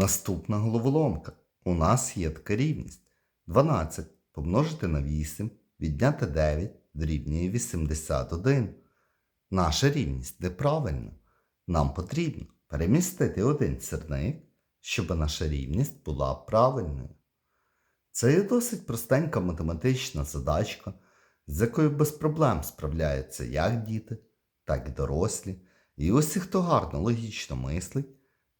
Наступна головоломка. У нас є така рівність. 12 помножити на 8, відняти 9 дорівнює 81. Наша рівність неправильна. Нам потрібно перемістити один сірник, щоб наша рівність була правильною. Це є досить простенька математична задачка, з якою без проблем справляються як діти, так і дорослі. І усі, хто гарно логічно мислить,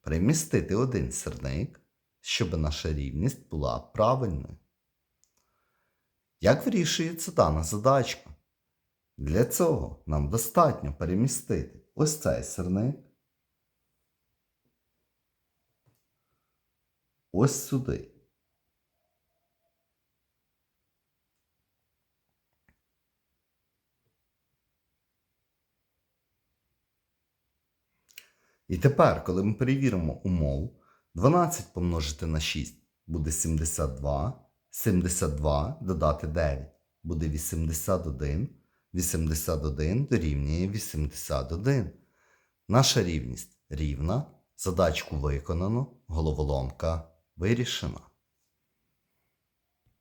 перемістити один сірник, щоб наша рівність була правильною. Як вирішується дана задачка? Для цього нам достатньо перемістити ось цей сирник ось сюди. І тепер, коли ми перевіримо умову, 12 помножити на 6 буде 72, 72 додати 9 буде 81, 81 дорівнює 81. Наша рівність рівна, задачку виконано, головоломка вирішена.